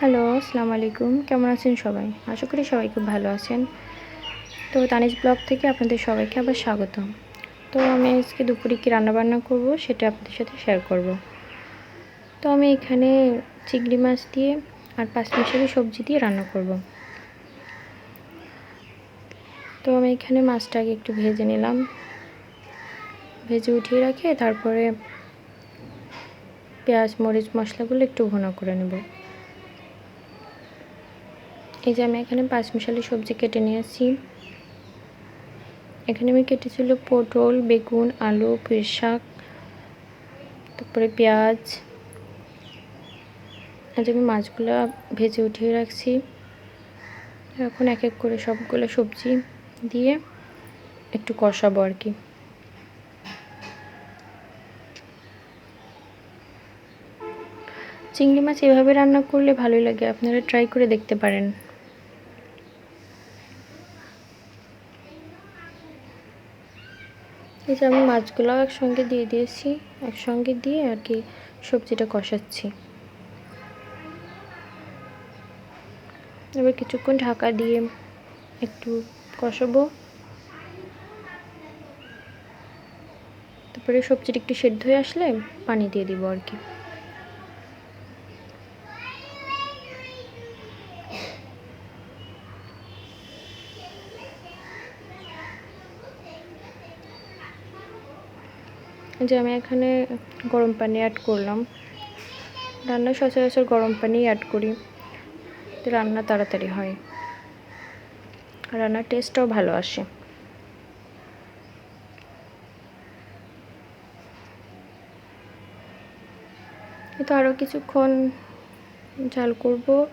Hello আসসালামু আলাইকুম কেমন আছেন সবাই? আশা করি সবাই খুব ভালো আছেন। তো তানিজ ব্লগ থেকে আপনাদের সবাইকে আবার স্বাগত তো আমি আজকে দুপুরে কী রান্নাবান্না করব সেটা আপনাদের সাথে শেয়ার করব। তো আমি এখানে চিংড়ি মাছ দিয়ে আর পাঁচ মিশালি সবজি দিয়ে রান্না করব। তো আমি এখানে মাছটাকে একটু ভেজে নিলাম। ভেজে উঠিয়ে রাখে তারপরে পেঁয়াজ, মরিচ, মশলাগুলো একটু ঘন করে নেব। এই যে আমি এখানে পাঁচ মিশালি সবজি কেটে নিয়েছি এখানে আমি কেটেছিল পটল, বেগুন, আলু পুঁই শাক তারপরে পেঁয়াজ। আজ আমি মাছগুলো ভেজে উঠিয়ে রাখছি। এখন এক এক করে সবগুলো সবজি দিয়ে একটু কষাবো আর কি। চিংড়ি মাছ এভাবে রান্না করলে ভালোই লাগে, আপনারা ট্রাই করে দেখতে পারেন। এই যে আমি মাছগুলো একসঙ্গে দিয়ে দিয়েছি। একসঙ্গে দিয়ে আর কি সবজিটা কষাচ্ছি। এবার কিছুক্ষণ ঢাকা দিয়ে একটু কষাবো। তারপরে সবজিটা একটু সেদ্ধ হয়ে আসলে পানি দিয়ে দিব আর কি। যে আমি এখানে গরম পানি অ্যাড করলাম। রান্না সচরাচর গরম পানি অ্যাড করি। রান্না তাড়াতাড়ি হয়। রান্নার টেস্টটাও ভালো আসে। তো আরও কিছুক্ষণ ঝাল করব।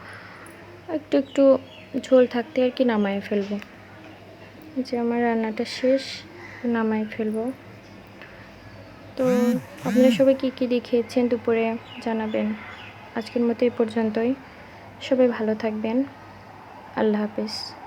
একটু একটু ঝোল থাকতে আর কি নামায় ফেলব। যে আমার রান্নাটা শেষ, নামায় ফেলব। তো আপনারা সবাই কী কী দেখিয়েছেন দুপুরে জানাবেন। আজকের মতো এই পর্যন্তই। সবাই ভালো থাকবেন। আল্লাহ হাফেজ।